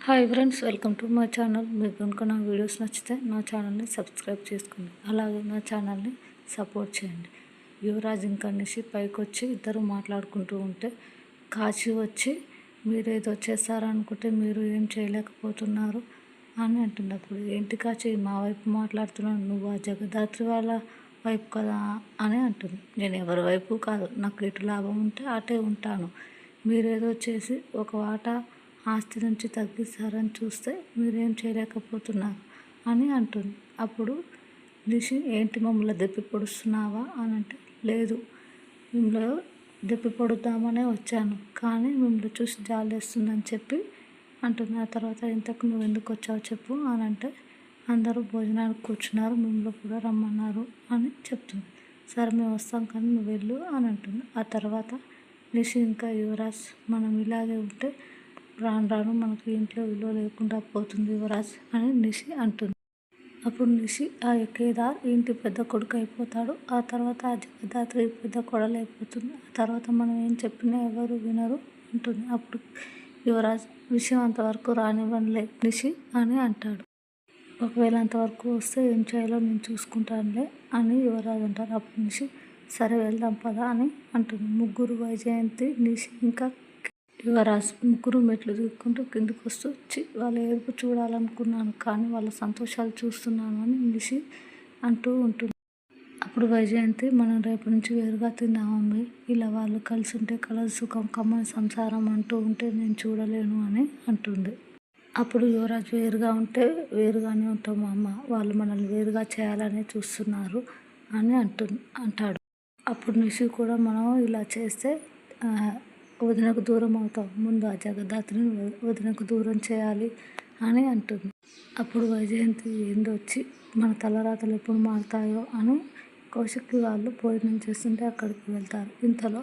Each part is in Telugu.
Hi friends welcome to my channel. మీకు కనుక నా వీడియోస్ నచ్చితే నా ఛానల్ని సబ్స్క్రైబ్ చేసుకోండి. అలాగే నా ఛానల్ని సపోర్ట్ చేయండి. యువరాజ్ ఇంకా నిషి పైకి వచ్చి ఇద్దరు మాట్లాడుకుంటూ ఉంటే కాచి వచ్చి మీరు ఏదో చేస్తారనుకుంటే మీరు ఏం చేయలేకపోతున్నారు అని అంటుంది అప్పుడు ఏంటి కాచి మా వైపు మాట్లాడుతున్నాను నువ్వు ఆ జగదాత్రి వాళ్ళ వైపు కదా? అని అంటుంది. నేను ఎవరి వైపు కాదు నాకు ఎటు లాభం ఉంటే అటే ఉంటాను. మీరేదో చేసి ఒక వాటా ఆస్తి నుంచి తగ్గిస్తారని చూస్తే మీరేం చేయలేకపోతున్నారు అని అంటుంది. అప్పుడు నిషి ఏంటి మమ్మల్ని దెప్పి పొడుస్తున్నావా? అని అంటే లేదు మిమ్మల్ని దెప్పి పొడుద్దామనే వచ్చాను కానీ మిమ్మల్ని చూసి జాలేస్తుందని చెప్పి అంటుంది. ఆ తర్వాత ఇంతకు నువ్వు ఎందుకు వచ్చావు చెప్పు అని అంటే అందరూ భోజనానికి కూర్చున్నారు మిమ్మల్ని కూడా రమ్మన్నారు అని చెప్తుంది. సరే మేము వస్తాం కానీ నువ్వు వెళ్ళు అని అంటుంది. ఆ తర్వాత నిషి ఇంకా యువరాజ్ మనం ఇలాగే ఉంటే రాను రాను మనకు ఇంట్లో విలువ లేకుండా పోతుంది యువరాజ్ అని నిషి అంటుంది. అప్పుడు నిషి ఆ కేదార్ ఇంటి పెద్ద కొడుకు అయిపోతాడు. ఆ తర్వాత ఆ జగదాత్రి పెద్ద కొడలు అయిపోతుంది. ఆ తర్వాత మనం ఏం చెప్పినా ఎవరు వినరు అంటుంది. అప్పుడు యువరాజ్ విషయం అంతవరకు రానివ్వనులే నిషి అని అంటాడు. ఒకవేళ అంతవరకు వస్తే ఏం చేయాలో నేను చూసుకుంటానులే అని యువరాజ్ అంటారు అప్పుడు నిషి సరే వెళ్దాం పదా అని అంటుంది. ముగ్గురు వైజయంతి నిషి ఇంకా యువరాజ్ ముగ్గురు మెట్లు దూక్కుంటూ కిందికి వస్తూ వాళ్ళ ఏడుపు చూడాలనుకున్నాను కానీ వాళ్ళ సంతోషాలు చూస్తున్నాను అని నిషి అంటూ ఉంటుంది. అప్పుడు వైజయంతి మనం రేపు నుంచి వేరుగా తిందామమ్మి ఇలా వాళ్ళు కలిసి ఉంటే కలదు సుఖం కమ్మని సంసారం అంటూ ఉంటే నేను చూడలేను అని అంటుంది. అప్పుడు యువరాజ్ వేరుగా ఉంటే వేరుగానే ఉంటాం అమ్మ వాళ్ళు మనల్ని వేరుగా చేయాలని చూస్తున్నారు అని అంటు అంటాడు. అప్పుడు నుంచి కూడా మనం ఇలా చేస్తే వదినకు దూరం అవుతావు. ముందు ఆ జగదాత్రిని వదినకు దూరం చేయాలి అని అంటుంది. అప్పుడు వైజయంతి ఏందో వచ్చి మన తలరాతలు ఎప్పుడు మారుతాయో అని కౌశిక్కి వాళ్ళు భోజనం చేస్తుంటే అక్కడికి వెళ్తారు. ఇంతలో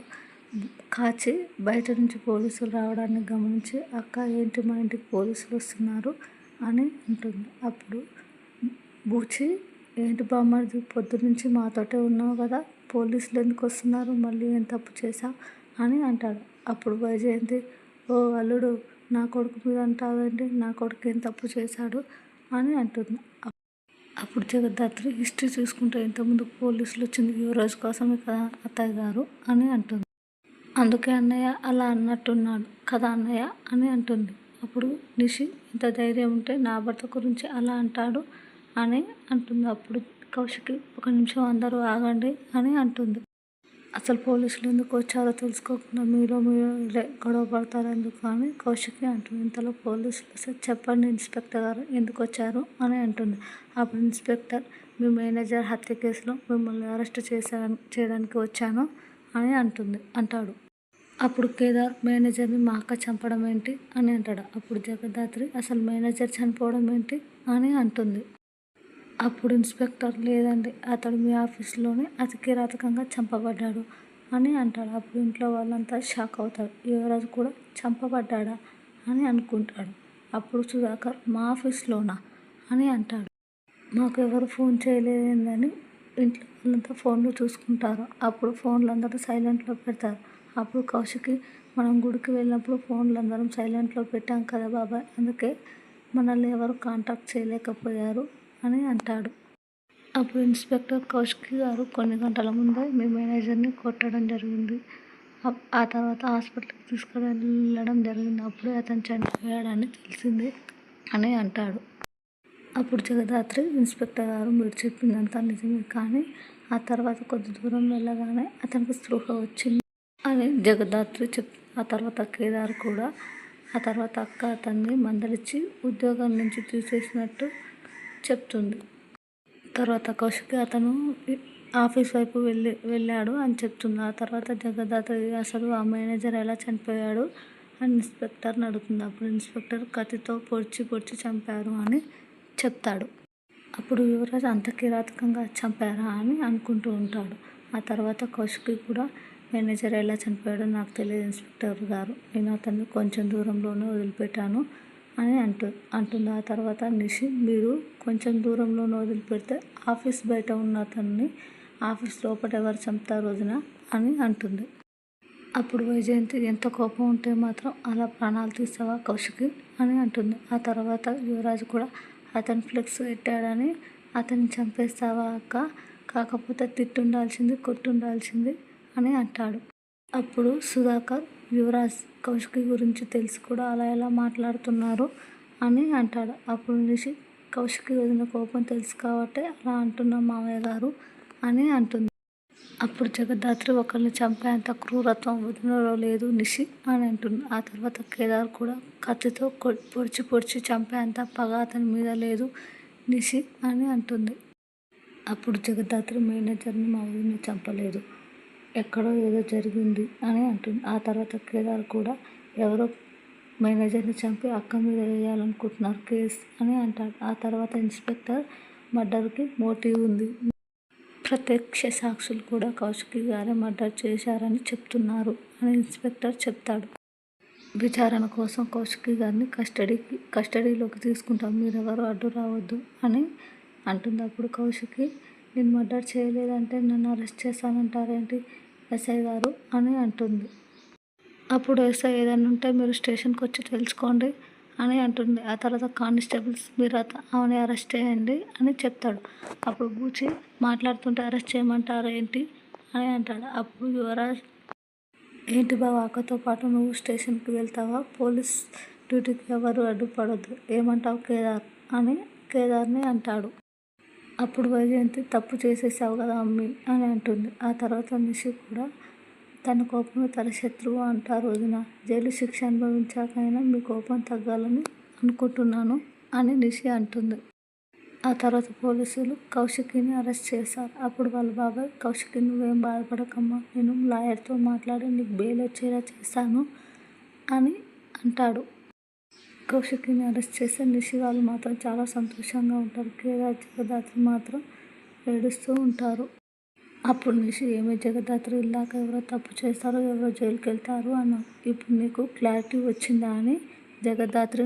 కాచి బయట నుంచి పోలీసులు రావడాన్ని గమనించి అక్క ఏంటి మా ఇంటికి పోలీసులు వస్తున్నారు? అని అంటుంది. అప్పుడు బూచి ఏంటి బామ్మది పొద్దు నుంచి మాతోటే ఉన్నావు కదా? పోలీసులు ఎందుకు వస్తున్నారు? మళ్ళీ ఏం తప్పు చేశావు? అని అంటాడు. అప్పుడు వైజయంతి ఓ అల్లుడు నా కొడుకు మీద అంటావేంటి? నా కొడుకు ఏం తప్పు చేశాడు? అని అంటుంది. అప్పుడు జగద్ధాత్రి హిస్టరీ చూసుకుంటే ఇంతకుముందు పోలీసులు వచ్చింది యువరాజ్ కోసమే కదా అత్తయ్య గారు? అని అంటుంది. అందుకే అన్నయ్య అలా అన్నట్టున్నాడు కదా అన్నయ్య? అని అంటుంది. అప్పుడు నిషి ఇంత ధైర్యం ఉంటే నా భర్త గురించి అలా అంటాడు? అని అంటుంది. అప్పుడు కౌశికి ఒక నిమిషం అందరూ ఆగండి అని అంటుంది. అసలు పోలీసులు ఎందుకు వచ్చారో తెలుసుకోకుండా మీలో మీరు గొడవ పడతారు ఎందుకు అని కౌశికి అంటుంది. ఇంతలో పోలీసులు సార్ చెప్పండి ఇన్స్పెక్టర్ గారు ఎందుకు వచ్చారు? అని అంటుంది. అప్పుడు ఇన్స్పెక్టర్ మీ మేనేజర్ హత్య కేసులో మిమ్మల్ని అరెస్ట్ చేసా చేయడానికి వచ్చాను అని అంటుంది అంటాడు. అప్పుడు కేదార్ మేనేజర్ని మా అక్క చంపడం ఏంటి? అని అంటాడు. అప్పుడు జగదాత్రి అసలు మేనేజర్ చనిపోవడం ఏంటి? అని అంటుంది. అప్పుడు ఇన్స్పెక్టర్ లేదండి. అతడు మీ ఆఫీస్లోనే అతి కిరాతకంగా చంపబడ్డాడు అని అంటాడు. అప్పుడు ఇంట్లో వాళ్ళంతా షాక్ అవుతారు. యువరాజు కూడా చంపబడ్డాడా అని అనుకుంటాడు. అప్పుడు సుధాకర్ మా ఆఫీస్లోనా? అని అంటాడు. మాకు ఎవరు ఫోన్ చేయలేదని ఇంట్లో వాళ్ళంతా ఫోన్లు చూసుకుంటారు. అప్పుడు ఫోన్లు అందరూ సైలెంట్లో పెడతారు. అప్పుడు కౌశికి మనం గుడికి వెళ్ళినప్పుడు ఫోన్లు అందరం సైలెంట్లో పెట్టాం కదా బాబాయ్. అందుకే మనల్ని ఎవరు కాంటాక్ట్ చేయలేకపోయారు. అని అంటాడు. అప్పుడు ఇన్స్పెక్టర్ కౌశిక్ గారు కొన్ని గంటల ముందే మీ మేనేజర్ని కొట్టడం జరిగింది. ఆ తర్వాత హాస్పిటల్కి తీసుకెళ్ళడం జరిగింది. అప్పుడే అతను చనిపోయాడని తెలిసింది అని అంటాడు. అప్పుడు జగదాత్రి ఇన్స్పెక్టర్ గారు మీరు చెప్పిందంతా నిజమే కానీ ఆ తర్వాత కొద్ది దూరం వెళ్ళగానే అతనికి స్పృహ వచ్చింది అని జగదాత్రి చెప్ ఆ తర్వాత కేదార్ కూడా ఆ తర్వాత అక్క అతన్ని మందలిచ్చి ఉద్యోగం నుంచి తీసేసినట్టు చెప్తుంది తర్వాత కౌశిక్ అతను ఆఫీస్ వైపు వెళ్ళి వెళ్ళాడు అని చెప్తుంది ఆ తర్వాత జగదాత అసలు ఆ మేనేజర్ ఎలా చనిపోయాడు అని ఇన్స్పెక్టర్ని అడుగుతుంది. అప్పుడు ఇన్స్పెక్టర్ కత్తితో పొడిచి పొడిచి చంపారు అని చెప్తాడు. అప్పుడు యువరాజ్ అంత కిరాతకంగా చంపారా అని అనుకుంటూ ఉంటాడు. ఆ తర్వాత కౌశిక్ కూడా మేనేజర్ ఎలా చనిపోయాడో నాకు తెలియదు ఇన్స్పెక్టర్ గారు. నేను అతన్ని కొంచెం దూరంలోనే వదిలిపెట్టాను. అని అంటు అంటుంది. ఆ తర్వాత నిషి మీరు కొంచెం దూరంలో వదిలిపెడితే ఆఫీస్ బయట ఉన్న అతన్ని ఆఫీస్ లోపల ఎవరు చంపుతారు రోజున అని అంటుంది. అప్పుడు వైజయంతి ఎంత కోపం ఉంటే మాత్రం అలా ప్రాణాలు తీస్తావా కౌశికి అని అంటుంది. ఆ తర్వాత యువరాజు కూడా అతను ఫ్లెక్స్ పెట్టాడని అతన్ని చంపేస్తావా అక్క? కాకపోతే తిట్టుండాల్సింది కొట్టుండాల్సింది అని అంటాడు. అప్పుడు సుధాకర్ యువరాజ్ కౌశికి గురించి తెలిసి కూడా అలా ఎలా మాట్లాడుతున్నారు అని అంటాడు. అప్పుడు నిషి కౌశికి వదిన కోపం తెలుసు కాబట్టి అలా అంటున్నాం మామయ్య గారు అని అంటుంది. అప్పుడు జగద్ధాత్రి ఒకరిని చంపేంత క్రూరత్వం వదినలో లేదు నిషి అని అంటుంది. ఆ తర్వాత కేదార్ కూడా కత్తితో పొడిచి పొడిచి చంపేంత పగ అతని మీద లేదు నిషి అని అంటుంది. అప్పుడు జగద్ధాత్రి మేనేజర్ని మా వదిన చంపలేదు. ఎక్కడో ఏదో జరిగింది అని అంటుంది. ఆ తర్వాత కేదార్ కూడా ఎవరో మేనేజర్ని చంపి అక్క మీద వేయాలనుకుంటున్నారు కేసు అని అంటాడు. ఆ తర్వాత ఇన్స్పెక్టర్ మర్డర్కి మోటివ్ ఉంది. ప్రత్యక్ష సాక్షులు కూడా కౌశికి గారే మర్డర్ చేశారని చెప్తున్నారు అని ఇన్స్పెక్టర్ చెప్తాడు. విచారణ కోసం కౌశికి గారిని కస్టడీకి కస్టడీలోకి తీసుకుంటాం. మీరెవరు అడ్డు రావద్దు అని అంటుంది. అప్పుడు కౌశికి నేను మర్డర్ చేయలేదంటే నన్ను అరెస్ట్ చేశానంటారేంటి ఎస్ఐ గారు అని అంటుంది. అప్పుడు ఎస్ఐ ఏదైనా ఉంటే మీరు స్టేషన్కి వచ్చి తెలుసుకోండి అని అంటుంది. ఆ తర్వాత కానిస్టేబుల్స్ మీరు ఆమెని అరెస్ట్ చేయండి అని చెప్తాడు. అప్పుడు బూచి మాట్లాడుతుంటే అరెస్ట్ చేయమంటారు ఏంటి? అని అంటాడు. అప్పుడు యువరాజ్ ఏంటి బాబు అక్కతో పాటు నువ్వు స్టేషన్కి వెళ్తావా? పోలీస్ డ్యూటీకి ఎవరు అడ్డుపడద్దు. ఏమంటావు కేదార్? అని కేదార్ని అంటాడు. అప్పుడు వైజయంతి తప్పు చేసేసావు కదా అమ్మి అని అంటుంది. ఆ తర్వాత నిషి కూడా తన కోపమే తన శత్రువు అంటారు రోజున జైలు శిక్ష అనుభవించాకైనా మీ కోపం తగ్గాలని అనుకుంటున్నాను అని నిషి అంటుంది. ఆ తర్వాత పోలీసులు కౌశికిని అరెస్ట్ చేశారు. అప్పుడు వాళ్ళ బాబాయ్ కౌశికి నువ్వేం బాధపడకమ్మా నేను లాయర్తో మాట్లాడి నీకు బెయిల్ వచ్చేలా చేస్తాను అని అంటాడు. కౌశిక్ని అరెస్ట్ చేస్తే నిషి వాళ్ళు మాత్రం చాలా సంతోషంగా ఉంటారు. కేదార్ జగదాత్రి మాత్రం ఏడుస్తూ ఉంటారు. అప్పుడు నుంచి ఏమి జగదాత్రి ఇల్లాక ఎవరో తప్పు చేస్తారో ఎవరో జైలుకి వెళ్తారు అన్న ఇప్పుడు నీకు క్లారిటీ వచ్చిందా అని జగదాత్రి